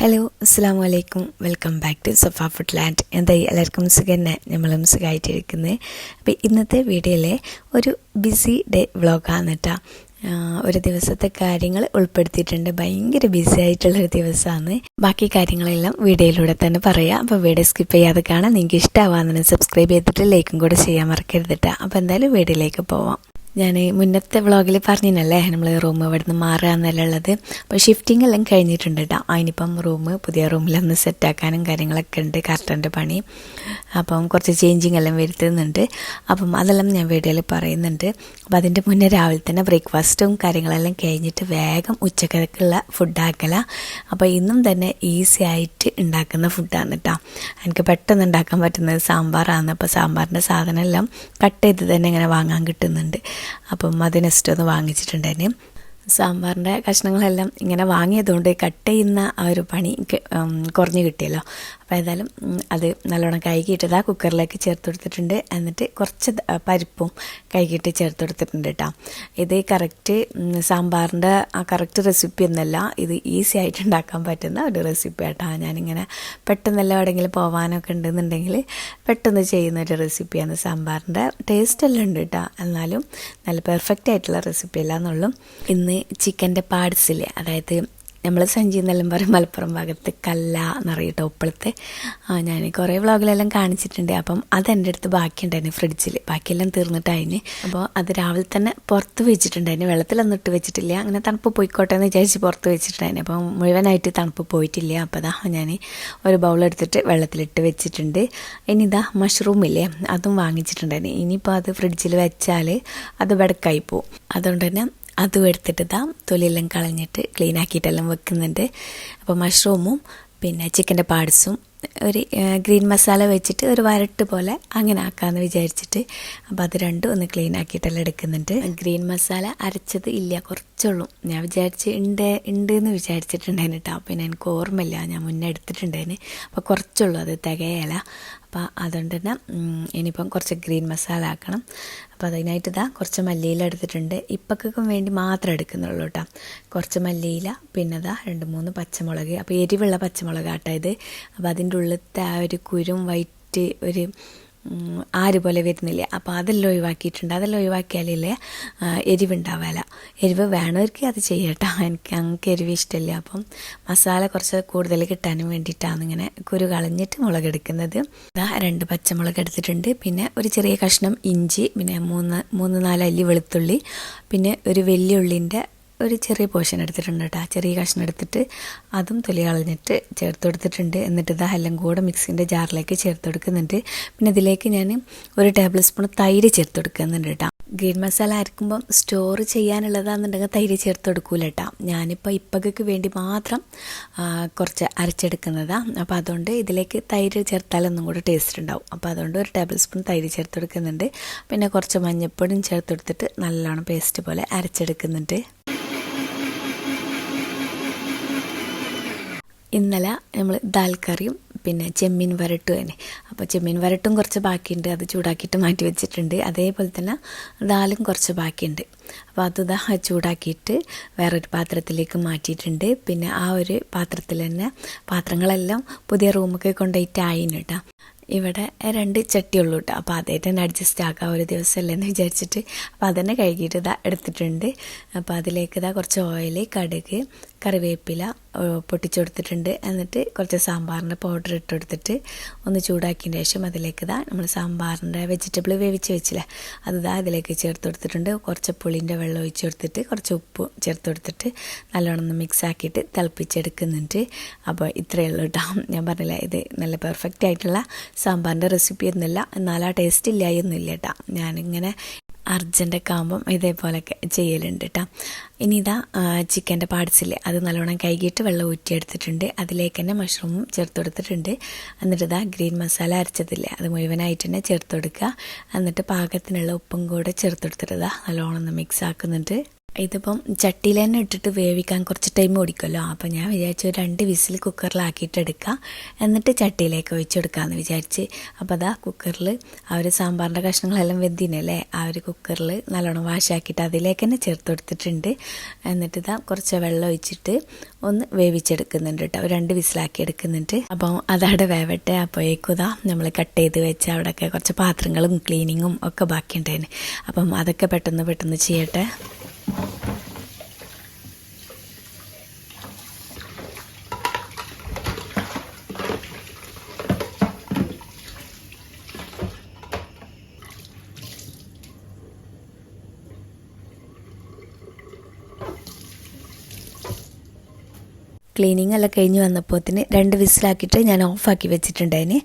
Hello അസ്സാം വലൈക്കും welcome back to Safa food land എന്തായി എല്ലാവർക്കും സുഖം തന്നെ നമ്മളും സുഖമായിട്ടിരിക്കുന്നത് അപ്പോൾ ഇന്നത്തെ വീഡിയോയിലെ ഒരു ബിസി ഡേ വ്ളോഗാണ് കേട്ടോ ഒരു ദിവസത്തെ കാര്യങ്ങൾ ഉൾപ്പെടുത്തിയിട്ടുണ്ട്. ഭയങ്കര ബിസി ആയിട്ടുള്ളൊരു ദിവസമാണ്. ബാക്കി കാര്യങ്ങളെല്ലാം വീഡിയോയിലൂടെ തന്നെ പറയാം. അപ്പോൾ വീഡിയോ സ്കിപ്പ് ചെയ്യാതെ കാണാൻ നിങ്ങൾക്ക് ഇഷ്ടമാവാന്ന് സബ്സ്ക്രൈബ് ചെയ്തിട്ട് ലൈക്കും കൂടെ ചെയ്യാൻ മറക്കരുത് കേട്ടോ അപ്പോൾ എന്തായാലും വീഡിയോയിലേക്ക് പോവാം. ഞാൻ മുന്നത്തെ വ്ളോഗിൽ പറഞ്ഞില്ലേ നമ്മൾ റൂം ഇവിടെ നിന്ന് മാറുക ഉള്ളത് അപ്പോൾ ഷിഫ്റ്റിംഗ് എല്ലാം കഴിഞ്ഞിട്ടുണ്ട് കേട്ടോ അതിനിപ്പം റൂം പുതിയ റൂമിലൊന്ന് സെറ്റാക്കാനും കാര്യങ്ങളൊക്കെ ഉണ്ട് കറക്റ്റന്റെ പണി. അപ്പം കുറച്ച് ചേഞ്ചിങ് എല്ലാം വരുത്തുന്നുണ്ട്. അപ്പം അതെല്ലാം ഞാൻ വീഡിയോയിൽ പറയുന്നുണ്ട്. അപ്പോൾ അതിന്റെ മുന്നേ രാവിലെ തന്നെ ബ്രേക്ക്ഫാസ്റ്റും കാര്യങ്ങളെല്ലാം കഴിഞ്ഞിട്ട് വേഗം ഉച്ചക്കരക്കുള്ള ഫുഡാക്കല അപ്പോൾ ഇന്നും തന്നെ ഈസി ആയിട്ട് ഉണ്ടാക്കുന്ന ഫുഡാണ് കേട്ടോ എനിക്ക് പെട്ടെന്ന് ഉണ്ടാക്കാൻ പറ്റുന്നത് സാമ്പാറാണ്. അപ്പോൾ സാമ്പാറിന്റെ സാധനം എല്ലാം കട്ട് ചെയ്ത് തന്നെ ഇങ്ങനെ വാങ്ങാൻ കിട്ടുന്നുണ്ട്. അപ്പം അത് നെക്സ്റ്റ് ഒന്ന് വാങ്ങിച്ചിട്ടുണ്ടായിരുന്നു സാമ്പാറിന്റെ കഷ്ണങ്ങളെല്ലാം ഇങ്ങനെ വാങ്ങിയതുകൊണ്ട് കട്ട് ചെയ്യുന്ന ആ ഒരു പണി കുറഞ്ഞു കിട്ടിയല്ലോ. അപ്പോൾ ഏതായാലും അത് നല്ലോണം കഴുകിയിട്ട് ആ കുക്കറിലേക്ക് ചേർത്ത് കൊടുത്തിട്ടുണ്ട് എന്നിട്ട് കുറച്ച് പരിപ്പും കഴുകിയിട്ട് ചേർത്ത് കൊടുത്തിട്ടുണ്ട് കേട്ടോ ഇത് കറക്റ്റ് സാമ്പാറിന്റെ ആ കറക്റ്റ് റെസിപ്പി ഒന്നല്ല ഇത് ഈസി ആയിട്ട് ഉണ്ടാക്കാൻ പറ്റുന്ന ഒരു റെസിപ്പി കേട്ടോ ഞാനിങ്ങനെ പെട്ടെന്നല്ല എവിടെയെങ്കിലും പോകാനൊക്കെ ഉണ്ടെന്നുണ്ടെങ്കിൽ പെട്ടെന്ന് ചെയ്യുന്ന ഒരു റെസിപ്പിയാണ് സാമ്പാറിന്റെ. ടേസ്റ്റ് എല്ലാം ഉണ്ട് കേട്ടോ എന്നാലും നല്ല പെർഫെക്റ്റ് ആയിട്ടുള്ള റെസിപ്പി അല്ല എന്നുള്ളൂ. ഇന്ന് ചിക്കന്റെ പാഡ്സിൽ അതായത് നമ്മൾ സഞ്ചി എന്നെല്ലാം പറയും മലപ്പുറം ഭാഗത്ത് കല്ല എന്നറിയട്ടോ ഉപ്പളത്തെ ഞാൻ കുറേ വ്ളോഗിലെല്ലാം കാണിച്ചിട്ടുണ്ട്. അപ്പം അതെന്റെ അടുത്ത് ബാക്കിയുണ്ടായിരുന്നു ഫ്രിഡ്ജിൽ ബാക്കിയെല്ലാം തീർന്നിട്ടായിന്. അപ്പോൾ അത് രാവിലെ തന്നെ പുറത്ത് വെച്ചിട്ടുണ്ടായിരുന്നു വെള്ളത്തിലൊന്നും ഇട്ട് വെച്ചിട്ടില്ല. അങ്ങനെ തണുപ്പ് പോയിക്കോട്ടെ എന്ന് വിചാരിച്ച് പുറത്ത് വെച്ചിട്ടുണ്ടായിരുന്നു അപ്പം മുഴുവനായിട്ട് തണുപ്പ് പോയിട്ടില്ല. അപ്പോൾ അതാ ഞാൻ ഒരു ബൗളെടുത്തിട്ട് വെള്ളത്തിലിട്ട് വെച്ചിട്ടുണ്ട്. ഇനി ഇതാ മഷ്റൂം ഇല്ലേ അതും വാങ്ങിച്ചിട്ടുണ്ടായിരുന്നു ഇനിയിപ്പോൾ അത് ഫ്രിഡ്ജിൽ വെച്ചാൽ അത് വെടക്കായി പോവും. അതുകൊണ്ട് തന്നെ അതും എടുത്തിട്ട് ഇതാ തൊലിയെല്ലാം കളഞ്ഞിട്ട് ക്ലീൻ ആക്കിയിട്ടെല്ലാം വെക്കുന്നുണ്ട്. അപ്പോൾ മഷ്റൂമും പിന്നെ ചിക്കന്റെ പാർട്സും ഒരു ഗ്രീൻ മസാല വെച്ചിട്ട് ഒരു വരട്ട് പോലെ അങ്ങനെ ആക്കാമെന്ന് വിചാരിച്ചിട്ട് അപ്പോൾ അത് രണ്ടും ഒന്ന് ക്ലീൻ ആക്കിയിട്ടെല്ലാം എടുക്കുന്നുണ്ട്. ഗ്രീൻ മസാല അരച്ചത് ഇല്ല കുറച്ചുള്ളൂ ഞാൻ വിചാരിച്ച് ഉണ്ട് ഉണ്ട് എന്ന് വിചാരിച്ചിട്ടുണ്ടായിരുന്നു കേട്ടോ പിന്നെ എനിക്ക് ഓർമ്മയില്ല. ഞാൻ മുന്നേ എടുത്തിട്ടുണ്ടായിരുന്നു അപ്പോൾ കുറച്ചുള്ളൂ അത് തികയല. അപ്പോൾ അതുകൊണ്ട് തന്നെ ഇനിയിപ്പം കുറച്ച് ഗ്രീൻ മസാല ആക്കണം. അപ്പോൾ അതിനായിട്ട് ഇതാ കുറച്ച് മല്ലിയില എടുത്തിട്ടുണ്ട്. ഇപ്പക്കും വേണ്ടി മാത്രം എടുക്കുന്നുള്ളൂ കേട്ടോ കുറച്ച് മല്ലിയില പിന്നെ ഇതാ രണ്ട് മൂന്ന് പച്ചമുളക്. അപ്പോൾ എരിവുള്ള പച്ചമുളക് ആട്ടോ ഇത്. അപ്പോൾ അതിന്റെ ഉള്ളിലത്തെ ആ ഒരു കുരും വൈറ്റ് ഒരു ആര് പോലെ വരുന്നില്ല? അപ്പോൾ അതെല്ലാം ഒഴിവാക്കിയിട്ടുണ്ട്. അതെല്ലാം ഒഴിവാക്കിയാലേ എരിവുണ്ടാവില്ല എരിവ് വേണവർക്ക് അത് ചെയ്യട്ടോ. എനിക്ക് ഞങ്ങൾക്ക് എരിവ് ഇഷ്ടമില്ല അപ്പം മസാല കുറച്ച് കൂടുതൽ കിട്ടാനും വേണ്ടിയിട്ടാണ് ഇങ്ങനെ കുരു കളഞ്ഞിട്ട് മുളക് എടുക്കുന്നത് രണ്ട് പച്ചമുളക് എടുത്തിട്ടുണ്ട്. പിന്നെ ഒരു ചെറിയ കഷ്ണം ഇഞ്ചി പിന്നെ മൂന്ന് മൂന്ന് നാല് അല്ലി വെളുത്തുള്ളി പിന്നെ ഒരു വലിയ ഉള്ളിന്റെ ഒരു ചെറിയ പോർഷൻ എടുത്തിട്ടുണ്ട് കേട്ടോ ചെറിയ കഷ്ണം എടുത്തിട്ട് അതും തൊലി കളഞ്ഞിട്ട് ചേർത്ത് കൊടുത്തിട്ടുണ്ട്. എന്നിട്ട് ഇതാ എല്ലാം കൂടെ മിക്സിന്റെ ജാറിലേക്ക് ചേർത്ത് കൊടുക്കുന്നുണ്ട്. പിന്നെ ഇതിലേക്ക് ഞാൻ ഒരു ടേബിൾ സ്പൂൺ തൈര് ചേർത്ത് കൊടുക്കുന്നുണ്ട് കേട്ടോ ഗ്രീൻ മസാല അരക്കുമ്പം സ്റ്റോർ ചെയ്യാനുള്ളതാണെന്നുണ്ടെങ്കിൽ തൈര് ചേർത്ത് കൊടുക്കൂല കേട്ടോ ഞാനിപ്പോൾ ഇപ്പകക്ക് വേണ്ടി മാത്രം കുറച്ച് അരച്ചെടുക്കുന്നതാണ് അപ്പോൾ അതുകൊണ്ട് ഇതിലേക്ക് തൈര് ചേർത്താലൊന്നും കൂടെ ടേസ്റ്റ് ഉണ്ടാവും. അപ്പോൾ അതുകൊണ്ട് ഒരു ടേബിൾ സ്പൂൺ തൈര് ചേർത്ത് കൊടുക്കുന്നുണ്ട്. പിന്നെ കുറച്ച് മഞ്ഞൾപ്പൊടിയും ചേർത്ത് കൊടുത്തിട്ട് നല്ലോണം പേസ്റ്റ് പോലെ അരച്ചെടുക്കുന്നുണ്ട്. ഇന്നലെ നമ്മൾ ദാൽ കറിയും പിന്നെ ചെമ്മീൻ വരട്ടും തന്നെ അപ്പോൾ ചെമ്മീൻ വരട്ടും കുറച്ച് ബാക്കിയുണ്ട്. അത് ചൂടാക്കിയിട്ട് മാറ്റി വെച്ചിട്ടുണ്ട്. അതേപോലെ തന്നെ ദാലും കുറച്ച് ബാക്കിയുണ്ട്. അപ്പോൾ അത് ഇതാ ചൂടാക്കിയിട്ട് വേറൊരു പാത്രത്തിലേക്ക് മാറ്റിയിട്ടുണ്ട്. പിന്നെ ആ ഒരു പാത്രത്തിൽ തന്നെ പാത്രങ്ങളെല്ലാം പുതിയ റൂമൊക്കെ കൊണ്ടുപോയിട്ട് ആയിന് കേട്ടോ. ഇവിടെ രണ്ട് ചട്ടിയുള്ളൂ കേട്ടോ. അപ്പോൾ അതായിട്ട് തന്നെ അഡ്ജസ്റ്റ് ആക്കാം ഒരു ദിവസമല്ലേ എന്ന് വിചാരിച്ചിട്ട്. അപ്പോൾ അതന്നെ കഴുകിയിട്ട് ഇതാ എടുത്തിട്ടുണ്ട്. അപ്പോൾ അതിലേക്ക് ഇതാ കുറച്ച് ഓയിൽ കടുക് കറിവേപ്പില പൊട്ടിച്ചെടുത്തിട്ടുണ്ട്. എന്നിട്ട് കുറച്ച് സാമ്പാറിന്റെ പൗഡർ ഇട്ട് കൊടുത്തിട്ട് ഒന്ന് ചൂടാക്കിയതിന് ശേഷം അതിലേക്ക് ഇതാ നമ്മൾ സാമ്പാറിന്റെ വെജിറ്റബിൾ വേവിച്ച് വെച്ചില്ലേ അത് ഇതാ അതിലേക്ക് ചേർത്ത് കൊടുത്തിട്ടുണ്ട് കുറച്ച് പുളിന്റെ വെള്ളം ഒഴിച്ച് കൊടുത്തിട്ട് കുറച്ച് ഉപ്പ് ചേർത്ത് കൊടുത്തിട്ട് നല്ലോണം ഒന്ന് മിക്സ് ആക്കിയിട്ട് തിളപ്പിച്ചെടുക്കുന്നുണ്ട്. അപ്പോൾ ഇത്രയേ ഉള്ളൂ കേട്ടോ ഞാൻ പറഞ്ഞില്ല ഇത് നല്ല പെർഫെക്റ്റ് ആയിട്ടുള്ള സാമ്പാറിന്റെ റെസിപ്പി ഒന്നുമില്ല. ആ ടേസ്റ്റ് ഇല്ലായി ഒന്നുമില്ല കേട്ടോ ഞാനിങ്ങനെ അർജന്റൊക്കെ ആകുമ്പം ഇതേപോലെയൊക്കെ ചെയ്യലുണ്ട് കേട്ടോ ഇനി ഇതാ ചിക്കന്റെ പാർട്സില്ലേ അത് നല്ലോണം കൈകിട്ട് വെള്ളം ഊറ്റിയെടുത്തിട്ടുണ്ട്. അതിലേക്ക് തന്നെ മഷ്റൂമും ചേർത്ത് കൊടുത്തിട്ടുണ്ട് എന്നിട്ട് ഇതാ ഗ്രീൻ മസാല അരച്ചതില്ലേ അത് മുഴുവനായിട്ട് തന്നെ ചേർത്ത് കൊടുക്കുക എന്നിട്ട് പാകത്തിനുള്ള ഉപ്പും കൂടെ ചേർത്ത് കൊടുത്തിട്ട് ഇതാ നല്ലോണം ഒന്ന് മിക്സ് ആക്കുന്നുണ്ട്. ഇതിപ്പം ചട്ടിയിൽ തന്നെ ഇട്ടിട്ട് വേവിക്കാൻ കുറച്ച് ടൈം ഓടിക്കുമല്ലോ അപ്പം ഞാൻ വിചാരിച്ചു രണ്ട് വിസിൽ കുക്കറിലാക്കിയിട്ട് എടുക്കാം. എന്നിട്ട് ചട്ടിയിലേക്ക് ഒഴിച്ചെടുക്കാമെന്ന് വിചാരിച്ച്. അപ്പോൾ അതാ കുക്കറിൽ ആ ഒരു സാമ്പാറിന്റെ കഷ്ണങ്ങളെല്ലാം വെന്തിനല്ലേ? ആ ഒരു കുക്കറിൽ നല്ലോണം വാഷാക്കിയിട്ട് അതിലേക്ക് തന്നെ ചേർത്ത് കൊടുത്തിട്ടുണ്ട്. എന്നിട്ട് ഇതാ കുറച്ച് വെള്ളം ഒഴിച്ചിട്ട് ഒന്ന് വേവിച്ചെടുക്കുന്നുണ്ട് കേട്ടോ. രണ്ട് വിസിലാക്കി എടുക്കുന്നുണ്ട്. അപ്പം അതവിടെ വേവട്ടെ. അപ്പോഴേക്കും ഇതാ നമ്മൾ കട്ട് ചെയ്ത് വെച്ച് അവിടെയൊക്കെ കുറച്ച് പാത്രങ്ങളും ക്ലീനിങ്ങും ഒക്കെ ബാക്കിയുണ്ടായിരുന്നു അപ്പം അതൊക്കെ പെട്ടെന്ന് പെട്ടെന്ന് ചെയ്യട്ടെ. എല്ലാം കഴിഞ്ഞ് വന്നപ്പോത്തിന് രണ്ട് വിസിലാക്കിയിട്ട് ഞാൻ ഓഫാക്കി വെച്ചിട്ടുണ്ടായിന്.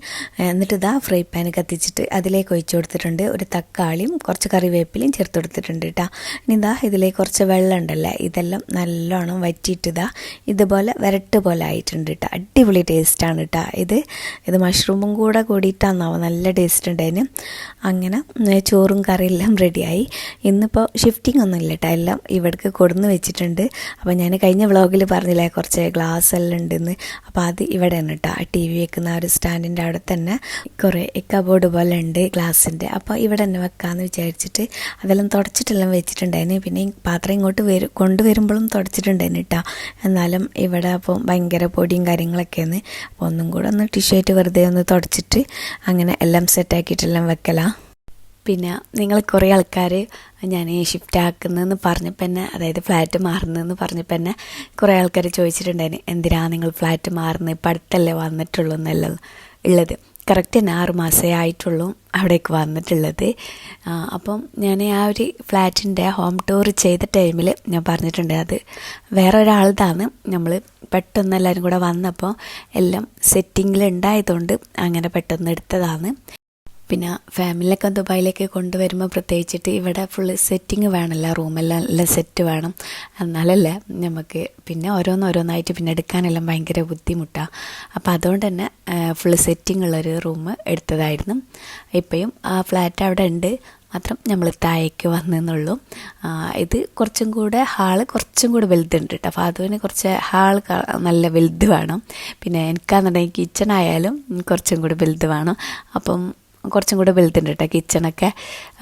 എന്നിട്ട് ഇതാ ഫ്രൈ പാൻ കത്തിച്ചിട്ട് അതിലേക്ക് ഒഴിച്ചു കൊടുത്തിട്ടുണ്ട്. ഒരു തക്കാളിയും കുറച്ച് കറിവേപ്പിലയും ചേർത്ത് കൊടുത്തിട്ടുണ്ട് കേട്ടോ ഇനി ഇതാ ഇതിലേക്ക് കുറച്ച് വെള്ളം ഉണ്ടല്ലേ ഇതെല്ലാം നല്ലോണം വറ്റിയിട്ട് ഇതാ ഇതുപോലെ വരട്ട് പോലെ ആയിട്ടുണ്ട് കേട്ടോ അടിപൊളി ടേസ്റ്റാണ് കേട്ടോ ഇത്. ഇത് മഷ്റൂമും കൂടെ കൂടിയിട്ടാണെന്നാവും നല്ല ടേസ്റ്റ് ഉണ്ടായിന്. അങ്ങനെ ചോറും കറിയെല്ലാം റെഡിയായി ഇന്നിപ്പോൾ ഷിഫ്റ്റിംഗ് ഒന്നും ഇല്ല കേട്ടോ എല്ലാം ഇവിടേക്ക് കൊടുന്ന് വെച്ചിട്ടുണ്ട്. അപ്പോൾ ഞാൻ കഴിഞ്ഞ വ്ളോഗിൽ പറഞ്ഞില്ലേ കുറച്ച് ഗ്ലാസ് എല്ലാം ഉണ്ടെന്ന് അപ്പോൾ അത് ഇവിടെയാണ് കേട്ടോ ആ ടി വി വെക്കുന്ന ആ ഒരു സ്റ്റാൻഡിന്റെ അവിടെ തന്നെ കുറേ കബോർഡ് പോലെ ഉണ്ട് ഗ്ലാസിന്റെ അപ്പോൾ ഇവിടെ തന്നെ വെക്കാമെന്ന് വിചാരിച്ചിട്ട് അതെല്ലാം തുടച്ചിട്ടെല്ലാം വെച്ചിട്ടുണ്ടായിരുന്നു. പിന്നെ പാത്രം ഇങ്ങോട്ട് വരും കൊണ്ടുവരുമ്പോഴും തുടച്ചിട്ടുണ്ടായിരുന്നു കേട്ടോ എന്നാലും ഇവിടെ അപ്പം ഭയങ്കര പൊടിയും കാര്യങ്ങളൊക്കെയാണ്. അപ്പോൾ ഒന്നും കൂടെ ഒന്ന് ടിഷ്യൂ ആയിട്ട് വെറുതെ ഒന്ന് തുടച്ചിട്ട് അങ്ങനെ എല്ലാം സെറ്റാക്കിയിട്ടെല്ലാം വെക്കലാ. പിന്നെ നിങ്ങൾ കുറേ ആൾക്കാർ ഞാൻ ഷിഫ്റ്റ് ആക്കുന്നതെന്ന് പറഞ്ഞപ്പോൾ തന്നെ അതായത് ഫ്ലാറ്റ് മാറുന്നതെന്ന് പറഞ്ഞപ്പോൾ തന്നെ കുറേ ആൾക്കാർ ചോദിച്ചിട്ടുണ്ടായിരുന്നു എന്തിനാണ് നിങ്ങൾ ഫ്ലാറ്റ് മാറുന്നത് ഇപ്പം അടുത്തല്ലേ വന്നിട്ടുള്ളൂ എന്നല്ല ഉള്ളത്. കറക്റ്റ് തന്നെ ആറ് മാസമേ ആയിട്ടുള്ളൂ അവിടേക്ക് വന്നിട്ടുള്ളത്. അപ്പം ഞാൻ ആ ഒരു ഫ്ലാറ്റിന്റെ ഹോം ടൂർ ചെയ്ത ടൈമിൽ ഞാൻ പറഞ്ഞിട്ടുണ്ട് അത് വേറെ ഒരാളുതാണ് നമ്മൾ പെട്ടെന്ന് എല്ലാവരും കൂടെ വന്നപ്പോൾ എല്ലാം സെറ്റിങ്ങിൽ ഉണ്ടായതുകൊണ്ട് അങ്ങനെ പെട്ടെന്ന് എടുത്തതാണ്. പിന്നെ ഫാമിലിയൊക്കെ ദുബായിലേക്ക് കൊണ്ടുവരുമ്പോൾ പ്രത്യേകിച്ചിട്ട് ഇവിടെ ഫുള്ള് സെറ്റിങ് വേണമല്ല റൂമെല്ലാം എല്ലാം സെറ്റ് വേണം. എന്നാലല്ലേ നമുക്ക് പിന്നെ ഓരോന്നോരോന്നായിട്ട് പിന്നെ എടുക്കാനെല്ലാം ഭയങ്കര ബുദ്ധിമുട്ടാണ് അപ്പോൾ അതുകൊണ്ട് തന്നെ ഫുള്ള് സെറ്റിംഗ് ഉള്ളൊരു റൂം എടുത്തതായിരുന്നു. ഇപ്പോഴും ആ ഫ്ലാറ്റ് അവിടെ ഉണ്ട്. മാത്രം നമ്മൾ താഴേക്ക് വന്നെന്നുള്ളൂ. ഇത് കുറച്ചും കൂടെ ഹാൾ കുറച്ചും കൂടെ വലുതുണ്ട് കേട്ടോ അപ്പോൾ അതുപോലെ കുറച്ച് ഹാൾ നല്ല വലുത് വേണം. പിന്നെ എനിക്കാണെന്നുണ്ടെങ്കിൽ കിച്ചൺ ആയാലും കുറച്ചും കൂടെ വലുത് വേണം. അപ്പം കുറച്ചും കൂടെ വലുതുണ്ട് കേട്ടോ കിച്ചണൊക്കെ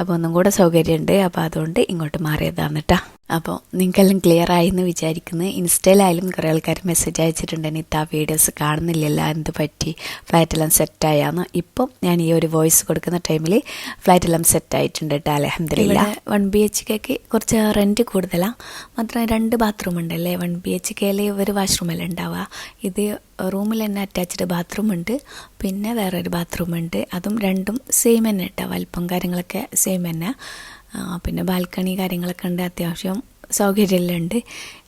അപ്പോൾ ഒന്നും കൂടെ സൗകര്യമുണ്ട് അപ്പോൾ അതുകൊണ്ട് ഇങ്ങോട്ട് മാറിയതാണ് കേട്ടോ അപ്പോൾ നിങ്ങൾക്കെല്ലാം ക്ലിയർ ആയി എന്ന് വിചാരിക്കുന്നു. ഇൻസ്റ്റയിലായാലും കുറേ ആൾക്കാർ മെസ്സേജ് അയച്ചിട്ടുണ്ട്. ഇത്ത ആ വീഡിയോസ് കാണുന്നില്ലല്ലോ എന്ത് പറ്റി? ഫ്ലൈറ്റെല്ലാം സെറ്റായാന്ന് ഇപ്പം ഞാൻ ഈ ഒരു വോയിസ് കൊടുക്കുന്ന ടൈമിൽ ഫ്ലൈറ്റെല്ലാം സെറ്റായിട്ടുണ്ട് കേട്ടോ അലഹമില്ല വൺ ബി എച്ച് കെക്ക് കുറച്ച് റെന്റ് കൂടുതലാണ് മാത്രം രണ്ട് ബാത്റൂം ഉണ്ടല്ലേ വൺ ബി എച്ച് കെയിൽ ഒരു വാഷ്റൂമല്ലേ ഉണ്ടാവുക? ഇത് റൂമിൽ തന്നെ അറ്റാച്ച്ഡ് ബാത്റൂം ഉണ്ട്. പിന്നെ വേറൊരു ബാത്റൂം ഉണ്ട്. അതും രണ്ടും സെയിം തന്നെ കേട്ടോ വലിപ്പം കാര്യങ്ങളൊക്കെ സെയിം തന്നെ. പിന്നെ ബാൽക്കണി കാര്യങ്ങളൊക്കെ ഉണ്ട് അത്യാവശ്യം സൗകര്യമെല്ലാം ഉണ്ട്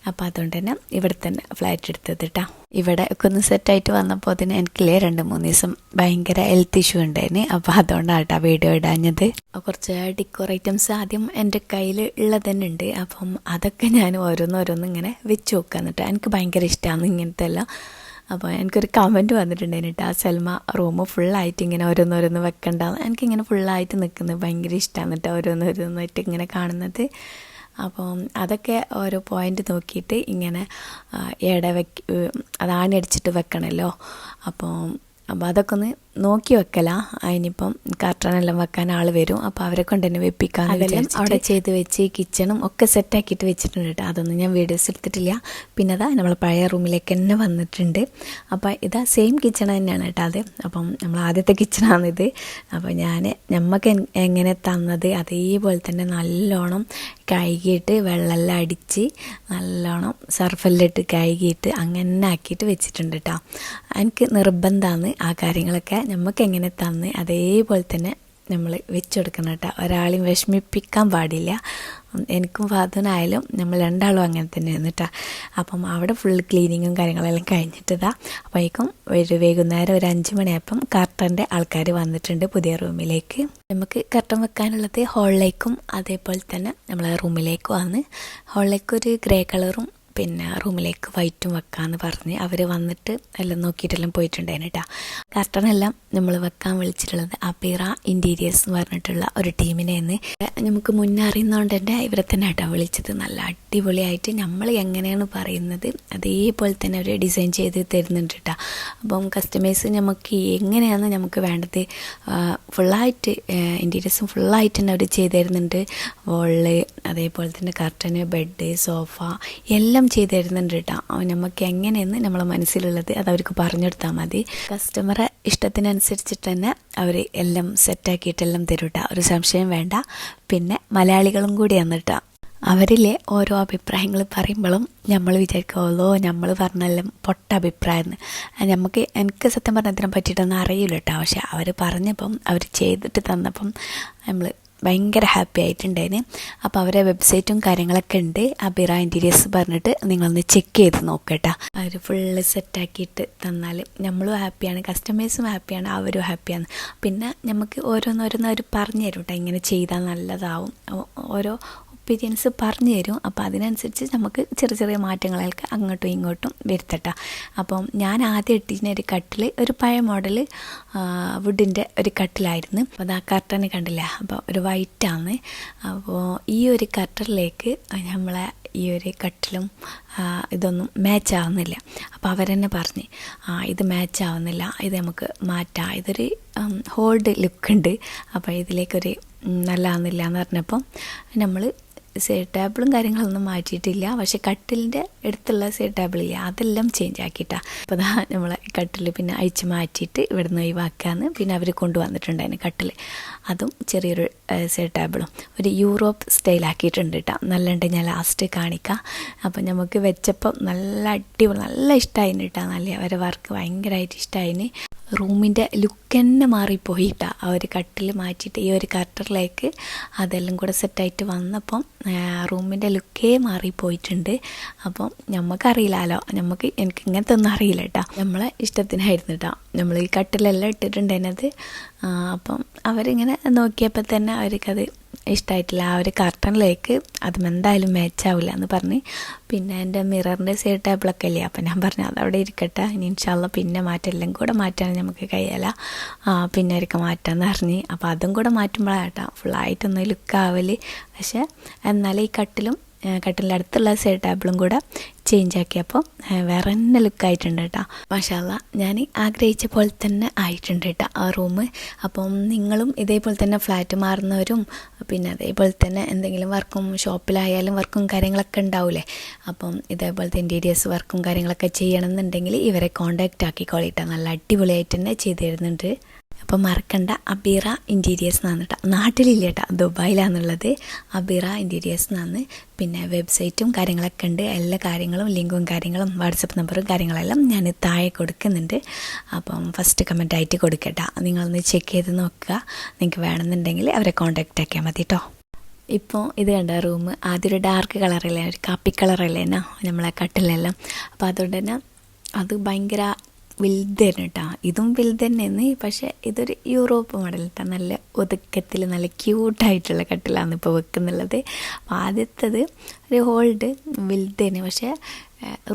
അപ്പോൾ അതുകൊണ്ട് തന്നെ ഇവിടെ തന്നെ ഫ്ലാറ്റ് എടുത്തത് കേട്ടോ ഇവിടെ ഒക്കെ ഒന്ന് സെറ്റായിട്ട് വന്നപ്പോൾ അതിന് എനിക്കില്ലേ രണ്ട് മൂന്ന് ദിവസം ഭയങ്കര ഹെൽത്ത് ഇഷ്യൂ ഉണ്ടായിരുന്നു അപ്പോൾ അതുകൊണ്ടാണ് കേട്ടോ വീഡിയോ ഇടാഞ്ഞത്. കുറച്ച് ഡിക്കോർ ഐറ്റംസ് ആദ്യം എന്റെ കയ്യിൽ ഉള്ളത് തന്നെ ഉണ്ട്. അപ്പം അതൊക്കെ ഞാൻ ഓരോന്നോരോന്ന് ഇങ്ങനെ വെച്ച് നോക്കുക എനിക്ക് ഭയങ്കര ഇഷ്ടമാണ് ഇങ്ങനത്തെ എല്ലാം. അപ്പോൾ എനിക്കൊരു കമന്റ് വന്നിട്ടുണ്ടായിരുന്നു ആ സൽമ റൂം ഫുള്ളായിട്ട് ഇങ്ങനെ ഓരോന്നോരോന്ന് വെക്കണ്ട. എനിക്കിങ്ങനെ ഫുള്ളായിട്ട് നിൽക്കുന്നത് ഭയങ്കര ഇഷ്ടമാണ് കേട്ടോ ഓരോന്നോരോന്നായിട്ട് ഇങ്ങനെ കാണുന്നത്. അപ്പോൾ അതൊക്കെ ഓരോ പോയിന്റ് നോക്കിയിട്ട് ഇങ്ങനെ ഇട വെക്ക് അതാണി അടിച്ചിട്ട് വെക്കണമല്ലോ അപ്പോൾ അപ്പോൾ അതൊക്കെ ഒന്ന് നോക്കി വെക്കല അതിനിപ്പം കാർട്ടണെല്ലാം വെക്കാൻ ആൾ വരും. അപ്പോൾ അവരെ കൊണ്ട് തന്നെ വെപ്പിക്കാൻ അതെല്ലാം അവിടെ ചെയ്ത് വെച്ച് കിച്ചണും ഒക്കെ സെറ്റാക്കിയിട്ട് വെച്ചിട്ടുണ്ട് കേട്ടോ. അതൊന്നും ഞാൻ വീഡിയോസ് എടുത്തിട്ടില്ല. പിന്നെ അതാ നമ്മൾ പഴയ റൂമിലേക്ക് തന്നെ വന്നിട്ടുണ്ട്. അപ്പോൾ ഇതാ സെയിം കിച്ചൺ തന്നെയാണ് കേട്ടോ അത്. അപ്പം നമ്മൾ ആദ്യത്തെ കിച്ചണാണിത് അപ്പോൾ ഞാൻ നമുക്ക് എങ്ങനെ തന്നത് അതേപോലെ തന്നെ നല്ലോണം കഴുകിയിട്ട് വെള്ളമെല്ലാം അടിച്ച് നല്ലോണം സർഫെല്ലാം ഇട്ട് കഴുകിയിട്ട് അങ്ങനെ ആക്കിയിട്ട് വെച്ചിട്ടുണ്ട് കേട്ടോ. എനിക്ക് നിർബന്ധമാണ് ആ കാര്യങ്ങളൊക്കെ നമുക്ക് എങ്ങനെ തന്ന് അതേപോലെ തന്നെ നമ്മൾ വെച്ചെടുക്കണം കേട്ടോ. ഒരാളെയും വിഷമിപ്പിക്കാൻ പാടില്ല. എനിക്കും ഫാദനായാലും നമ്മൾ രണ്ടാളും അങ്ങനെ തന്നെയാണ് കേട്ടോ. അപ്പം അവിടെ ഫുൾ ക്ലീനിങ്ങും കാര്യങ്ങളെല്ലാം കഴിഞ്ഞിട്ടതാ അപ്പോഴേക്കും ഒരു വൈകുന്നേരം ഒരു അഞ്ച് മണിയായപ്പം കർട്ടന്റെ ആൾക്കാർ വന്നിട്ടുണ്ട് പുതിയ റൂമിലേക്ക്. നമുക്ക് കർട്ടൻ വെക്കാനുള്ളത് ഹോളിലേക്കും അതേപോലെ തന്നെ നമ്മളെ റൂമിലേക്കും ആണ്. ഹോളിലേക്ക് ഒരു ഗ്രേ കളറും പിന്നെ റൂമിലേക്ക് വൈറ്റും വെക്കാമെന്ന് പറഞ്ഞ് അവർ വന്നിട്ട് എല്ലാം നോക്കിയിട്ടെല്ലാം പോയിട്ടുണ്ടായിരുന്നു കേട്ടോ എല്ലാം നമ്മൾ വെക്കാൻ വിളിച്ചിട്ടുള്ളത് അപീറ ഇന്റീരിയേഴ്സ് എന്ന് പറഞ്ഞിട്ടുള്ള ഒരു ടീമിനെയെന്ന് നമുക്ക് മുന്നേ അറിയുന്നതുകൊണ്ട് തന്നെ ഇവരെ തന്നെ കേട്ടോ വിളിച്ചത്. നല്ല അടിപൊളിയായിട്ട് നമ്മൾ എങ്ങനെയാണ് പറയുന്നത് അതേപോലെ തന്നെ അവർ ഡിസൈൻ ചെയ്ത് തരുന്നുണ്ട് കേട്ടോ അപ്പം കസ്റ്റമേഴ്സ് നമുക്ക് എങ്ങനെയാണ് നമുക്ക് വേണ്ടത്? ഫുള്ളായിട്ട് ഇന്റീരിയേഴ്സും ഫുള്ളായിട്ട് തന്നെ അവർ ചെയ്ത് തരുന്നുണ്ട്. വോൾ അതേപോലെ തന്നെ കർട്ടന് ബെഡ് സോഫ എല്ലാം ചെയ്ത് തരുന്നുണ്ട് കേട്ടോ നമുക്ക് എങ്ങനെയെന്ന് നമ്മളെ മനസ്സിലുള്ളത് അത് അവർക്ക് പറഞ്ഞു കൊടുത്താൽ മതി. കസ്റ്റമറെ ഇഷ്ടത്തിനനുസരിച്ചിട്ട് തന്നെ അവർ എല്ലാം സെറ്റാക്കിയിട്ടെല്ലാം തരും കേട്ടോ ഒരു സംശയം വേണ്ട. പിന്നെ മലയാളികളും കൂടി എന്നിട്ടാ അവരിലെ ഓരോ അഭിപ്രായങ്ങൾ പറയുമ്പോഴും നമ്മൾ വിചാരിക്കുമല്ലോ നമ്മൾ പറഞ്ഞെല്ലാം പൊട്ട അഭിപ്രായം നമുക്ക് എനിക്ക് സത്യം പറഞ്ഞതിനെ പറ്റിയിട്ടൊന്നും അറിയില്ല കേട്ടോ പക്ഷെ അവർ പറഞ്ഞപ്പം അവർ ചെയ്തിട്ട് തന്നപ്പം നമ്മൾ ഭയങ്കര ഹാപ്പി ആയിട്ടുണ്ടായിന് അപ്പോൾ അവരെ വെബ്സൈറ്റും കാര്യങ്ങളൊക്കെ ഉണ്ട്. അബിറ ഇന്റീരിയേഴ്സ് പറഞ്ഞിട്ട് നിങ്ങളൊന്ന് ചെക്ക് ചെയ്ത് നോക്കട്ടോ. അവർ ഫുള്ള് സെറ്റാക്കിയിട്ട് തന്നാൽ നമ്മളും ഹാപ്പിയാണ് കസ്റ്റമേഴ്സും ഹാപ്പിയാണ് അവരും ഹാപ്പിയാണ് പിന്നെ നമുക്ക് ഓരോന്നോരോന്ന് അവർ പറഞ്ഞു തരും കേട്ടോ ഇങ്ങനെ ചെയ്താൽ നല്ലതാവും. ഓരോ ഒപ്പീനിയൻസ് പറഞ്ഞു തരും. അപ്പോൾ അതിനനുസരിച്ച് നമുക്ക് ചെറിയ ചെറിയ മാറ്റങ്ങളൊക്കെ അങ്ങോട്ടും ഇങ്ങോട്ടും വരുത്തട്ട. അപ്പം ഞാൻ ആദ്യം ഇട്ടിരുന്ന ഒരു കട്ടിൽ ഒരു പഴയ മോഡൽ വുഡിന്റെ ഒരു കട്ടിലായിരുന്നു. അപ്പോൾ അത് ആ കർട്ടന് കണ്ടില്ല? അപ്പോൾ ഒരു വൈറ്റാണ് അപ്പോൾ ഈ ഒരു കർട്ടറിലേക്ക് നമ്മളെ ഈ ഒരു കട്ടിലും ഇതൊന്നും മാച്ച് ആവുന്നില്ല. അപ്പോൾ അവരെന്നെ പറഞ്ഞ് ആ ഇത് മാച്ച് ആവുന്നില്ല. ഇത് നമുക്ക് മാറ്റാം. ഇതൊരു ഹോൾഡ് ലുക്ക് ഉണ്ട്. അപ്പോൾ ഇതിലേക്കൊരു നല്ലതാവുന്നില്ല എന്ന് പറഞ്ഞപ്പം നമ്മൾ സൈഡ് ടേബിളും കാര്യങ്ങളൊന്നും മാറ്റിയിട്ടില്ല. പക്ഷേ കട്ടിലിന്റെ അടുത്തുള്ള സൈഡ് ടേബിളില്ല അതെല്ലാം ചേഞ്ച് ആക്കിയിട്ടാ. അപ്പോൾ അതാ നമ്മൾ കട്ടിൽ പിന്നെ അഴിച്ച് മാറ്റിയിട്ട് ഇവിടുന്ന് ഒഴിവാക്കാന്ന് പിന്നെ അവർ കൊണ്ടുവന്നിട്ടുണ്ടായിരുന്നു കട്ടിൽ അതും ചെറിയൊരു സൈഡ് ടേബിളും ഒരു യൂറോപ്പ് സ്റ്റൈലാക്കിയിട്ടുണ്ട് കേട്ടോ നല്ലുണ്ട് ഞാൻ ലാസ്റ്റ് കാണിക്കാം. അപ്പം നമുക്ക് വെച്ചപ്പം നല്ല അടിപൊളി നല്ല ഇഷ്ടമായിന് കേട്ടോ നല്ല അവരെ വർക്ക് ഭയങ്കരമായിട്ട് ഇഷ്ടമായിന് റൂമിന്റെ ലുക്ക് തന്നെ മാറിപ്പോയിട്ടാ. ആ ഒരു കട്ടിൽ മാറ്റിയിട്ട് ഈ ഒരു കട്ടറിലേക്ക് അതെല്ലാം കൂടെ സെറ്റായിട്ട് വന്നപ്പം റൂമിന്റെ ലുക്കേ മാറിപ്പോയിട്ടുണ്ട്. അപ്പം നമുക്കറിയില്ലല്ലോ നമുക്ക് എനിക്ക് ഇങ്ങനത്തെ ഒന്നും അറിയില്ല കേട്ടോ നമ്മളെ ഇഷ്ടത്തിനായിരുന്നു കേട്ടോ നമ്മൾ ഈ കട്ടിലെല്ലാം ഇട്ടിട്ടുണ്ട് അതിനകത്ത് ആ, അപ്പം അവരിങ്ങനെ നോക്കിയപ്പോൾ തന്നെ അവർക്കത് ഇഷ്ടമായിട്ടില്ല ആ ഒരു കർട്ടനിലേക്ക് അതും എന്തായാലും മാച്ച് ആവില്ല എന്ന് പറഞ്ഞ് പിന്നെ എന്റെ മിററിന്റെ സൈഡ് ടേബിളൊക്കെ ഇല്ലേ? അപ്പം ഞാൻ പറഞ്ഞു അതവിടെ ഇരിക്കട്ടെ. ഇനി ഇൻഷാല്ല പിന്നെ മാറ്റം എല്ലാം കൂടെ മാറ്റാൻ നമുക്ക് കഴിയല. പിന്നെ അവർക്ക് മാറ്റാമെന്ന് പറഞ്ഞ്. അപ്പോൾ അതും കൂടെ മാറ്റുമ്പോഴാട്ടാ ഫുള്ളായിട്ടൊന്നും ലുക്കാവൽ പക്ഷേ എന്നാലും ഈ കട്ടിലും കട്ടിലിന്റെ അടുത്തുള്ള സൈഡ് ടേബിളും കൂടെ ചേഞ്ച് ആക്കിയപ്പോൾ വേറെ തന്നെ ലുക്കായിട്ടുണ്ട് കേട്ടോ. മഷാല്ല ഞാൻ ആഗ്രഹിച്ച പോലെ തന്നെ ആയിട്ടുണ്ട് കേട്ടോ ആ റൂം. അപ്പം നിങ്ങളും ഇതേപോലെ തന്നെ ഫ്ലാറ്റ് മാറുന്നവരും പിന്നെ അതേപോലെ തന്നെ എന്തെങ്കിലും വർക്കും ഷോപ്പിലായാലും വർക്കും കാര്യങ്ങളൊക്കെ ഉണ്ടാവില്ലേ അപ്പം ഇതേപോലത്തെ ഇന്റീരിയേഴ്സ് വർക്കും കാര്യങ്ങളൊക്കെ ചെയ്യണമെന്നുണ്ടെങ്കിൽ ഇവരെ കോൺടാക്റ്റ് ആക്കിക്കോളിട്ടോ നല്ല അടിപൊളിയായിട്ട് തന്നെ ചെയ്തു തരുന്നുണ്ട്. അപ്പോൾ മറക്കണ്ട അബീറ ഇന്റീരിയേഴ്സ് എന്നാണ് കേട്ടോ നാട്ടിലില്ല കേട്ടോ ദുബായിലാണുള്ളത് അബീറ ഇന്റീരിയേഴ്സ് എന്നാണ് പിന്നെ വെബ്സൈറ്റും കാര്യങ്ങളൊക്കെ ഉണ്ട്. എല്ലാ കാര്യങ്ങളും ലിങ്കും കാര്യങ്ങളും വാട്സപ്പ് നമ്പറും കാര്യങ്ങളെല്ലാം ഞാൻ താഴെ കൊടുക്കുന്നുണ്ട്. അപ്പം ഫസ്റ്റ് കമന്റ് ആയിട്ട് കൊടുക്കട്ടോ. നിങ്ങളൊന്ന് ചെക്ക് ചെയ്ത് നോക്കുക. നിങ്ങൾക്ക് വേണമെന്നുണ്ടെങ്കിൽ അവരെ കോൺടാക്റ്റ് ആക്കിയാൽ മതി കേട്ടോ ഇപ്പോൾ ഇത് കണ്ട റൂം ആദ്യം ഒരു ഡാർക്ക് കളറല്ലേ ഒരു കാപ്പി കളറല്ലേ എന്നാ നമ്മളെ കട്ടിലെല്ലാം. അപ്പോൾ അതുകൊണ്ട് തന്നെ അത് ഭയങ്കര വലുതായിരുന്നു കേട്ടോ ഇതും വലുത് പക്ഷേ ഇതൊരു യൂറോപ്പ് മോഡൽ കേട്ടോ നല്ല ഒതുക്കത്തിൽ നല്ല ക്യൂട്ടായിട്ടുള്ള കട്ടിലാണ് ഇപ്പോൾ വെക്കുന്നുള്ളത്. അപ്പോൾ ആദ്യത്തത് ഒരു ഹോൾഡ് വലുത് പക്ഷേ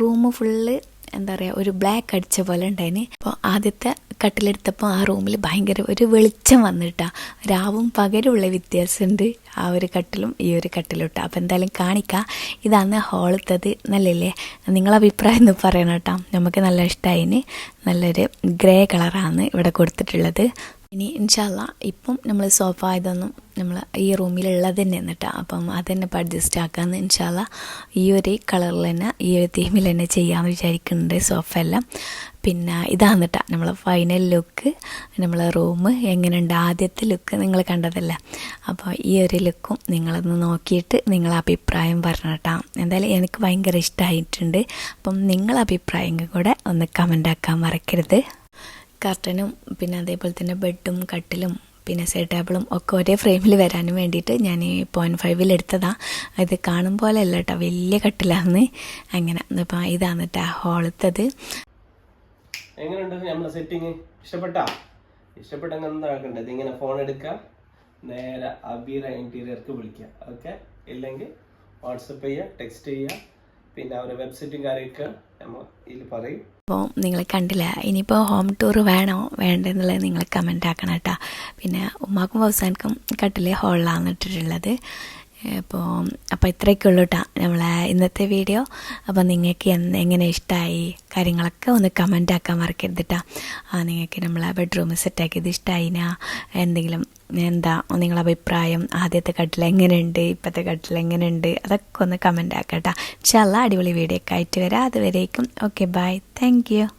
റൂം ഫുള്ള് എന്താ പറയുക ഒരു ബ്ലാക്ക് അടിച്ച പോലെ ഉണ്ടായിന്. അപ്പോൾ ആദ്യത്തെ കട്ടിലെടുത്തപ്പോൾ ആ റൂമിൽ ഭയങ്കര ഒരു വെളിച്ചം വന്നിട്ടാ. രാവും പകരുമുള്ള വ്യത്യാസമുണ്ട് ആ ഒരു കട്ടിലും ഈ ഒരു കട്ടിലും അപ്പോൾ എന്തായാലും കാണിക്കാം. ഇതാണ് ഹോളത്തത് നല്ലല്ലേ നിങ്ങളെ അഭിപ്രായം ഒന്ന് പറയണം കേട്ടോ. നമുക്ക് നല്ല ഇഷ്ടമായിന് നല്ലൊരു ഗ്രേ കളറാണ് ഇവിടെ കൊടുത്തിട്ടുള്ളത്. ഇനി ഇൻഷാല്ല ഇപ്പം നമ്മൾ സോഫ ഇതൊന്നും നമ്മൾ ഈ റൂമിലുള്ളത് തന്നെ എന്നിട്ട്. അപ്പം അതന്നെ തന്നെ ഇപ്പോൾ അഡ്ജസ്റ്റ് ആക്കാമെന്ന് ഇൻഷാല്ല ഈ ഒരു കളറിൽ തന്നെ ഈ ഒരു തീമിൽ തന്നെ ചെയ്യാമെന്ന് വിചാരിക്കുന്നുണ്ട് സോഫ എല്ലാം. പിന്നെ ഇതാണ് നമ്മൾ ഫൈനൽ ലുക്ക് നമ്മൾ റൂം എങ്ങനെയുണ്ട്? ആദ്യത്തെ ലുക്ക് നിങ്ങൾ കണ്ടതല്ല? അപ്പോൾ ഈ ഒരു ലുക്കും നിങ്ങളൊന്ന് നോക്കിയിട്ട് നിങ്ങളെ അഭിപ്രായം പറഞ്ഞു എന്തായാലും എനിക്ക് ഭയങ്കര ഇഷ്ടമായിട്ടുണ്ട് അപ്പം നിങ്ങളെ അഭിപ്രായം കൂടെ ഒന്ന് കമന്റ് ആക്കാൻ മറക്കരുത്. കർട്ടനും പിന്നെ അതേപോലെ തന്നെ ബെഡും കട്ടിലും പിന്നെ സൈഡ് ടേബിളും ഒക്കെ ഒരേ ഫ്രെയിമിൽ വരാനും വേണ്ടിയിട്ട് ഞാൻ പോയിന്റ് ഫൈവിൽ എടുത്തതാണ് ഇത് കാണും പോലെ അല്ല കേട്ടോ വലിയ കട്ടിലാണ് അങ്ങനെ ഇപ്പം ഇതാണ് കേട്ടോ ഹോളത്തത്. എങ്ങനെയുണ്ട് നമ്മളെ സെറ്റിങ് ഇഷ്ടപ്പെട്ടാ? ഇഷ്ടപ്പെട്ടെങ്കിൽ എന്താക്കേണ്ടത് ഇങ്ങനെ ഫോൺ എടുക്കുക നേരെ അബീറ ഇന്റീരിയർക്ക് വിളിക്കുക ഓക്കെ ഇല്ലെങ്കിൽ വാട്സപ്പ് ചെയ്യുക ടെക്സ്റ്റ് ചെയ്യുക പിന്നെ അവരുടെ വെബ്സൈറ്റും കാര്യമൊക്കെ നമ്മൾ ഇതിൽ പറയും. അപ്പോൾ നിങ്ങൾ കണ്ടില്ല. ഇനിയിപ്പോൾ ഹോം ടൂർ വേണോ? വേണ്ടെന്നുള്ളത് നിങ്ങൾ കമന്റ് ആക്കണം കേട്ടോ. പിന്നെ ഉമ്മാക്കും ഫൗസാൻക്കും കട്ടിലെ ഹോളിലാണ് ഇട്ടിട്ടുള്ളത്. അപ്പോൾ അപ്പോൾ ഇത്രയൊക്കെ ഉള്ളൂ കേട്ടോ നമ്മളെ ഇന്നത്തെ വീഡിയോ. അപ്പോൾ നിങ്ങൾക്ക് എങ്ങനെ ഇഷ്ടമായി കാര്യങ്ങളൊക്കെ ഒന്ന് കമന്റ് ആക്കാൻ മറക്കരുത് കേട്ടോ നിങ്ങൾക്ക് നമ്മളെ ബെഡ്റൂം സെറ്റാക്കിയത് ഇഷ്ടമായിനാ എന്തെങ്കിലും എന്താ നിങ്ങളെ അഭിപ്രായം? ആദ്യത്തെ കട്ടിൽ എങ്ങനെയുണ്ട്? ഇപ്പോഴത്തെ കട്ടിൽ എങ്ങനെയുണ്ട്? അതൊക്കെ ഒന്ന് കമന്റ് ആക്കാം കേട്ടോ ചില അടിപൊളി വീഡിയോ ഒക്കെ ആയിട്ട് വരാം. അതുവരേക്കും ഓക്കെ ബൈ താങ്ക്